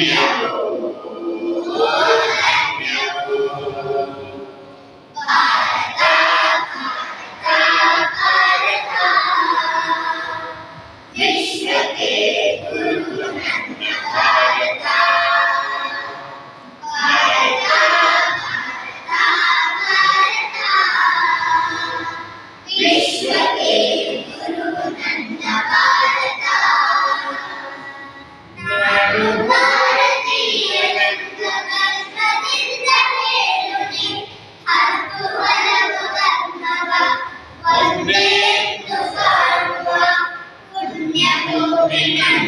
Yeah. Amen.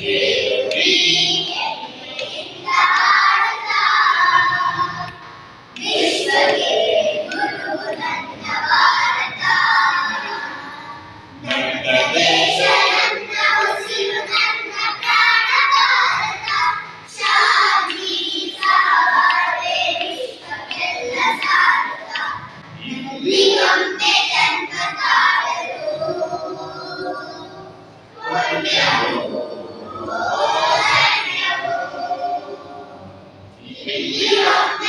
Yeah. Mentira!